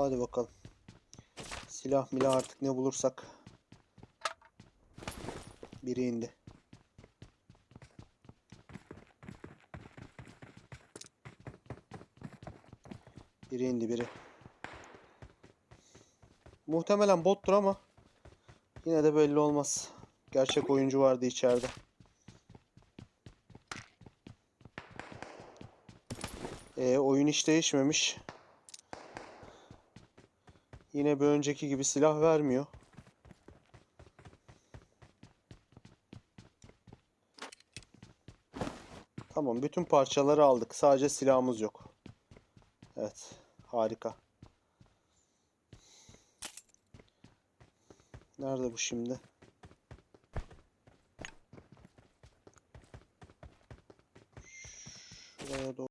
Hadi bakalım. Silah milah artık ne bulursak. Biri indi. Biri indi biri. Muhtemelen bottur ama yine de belli olmaz. Gerçek oyuncu vardı içeride. E, oyun hiç değişmemiş. Yine bir önceki gibi silah vermiyor. Tamam, bütün parçaları aldık. Sadece silahımız yok. Evet, harika. Nerede bu şimdi? Şuraya doğru.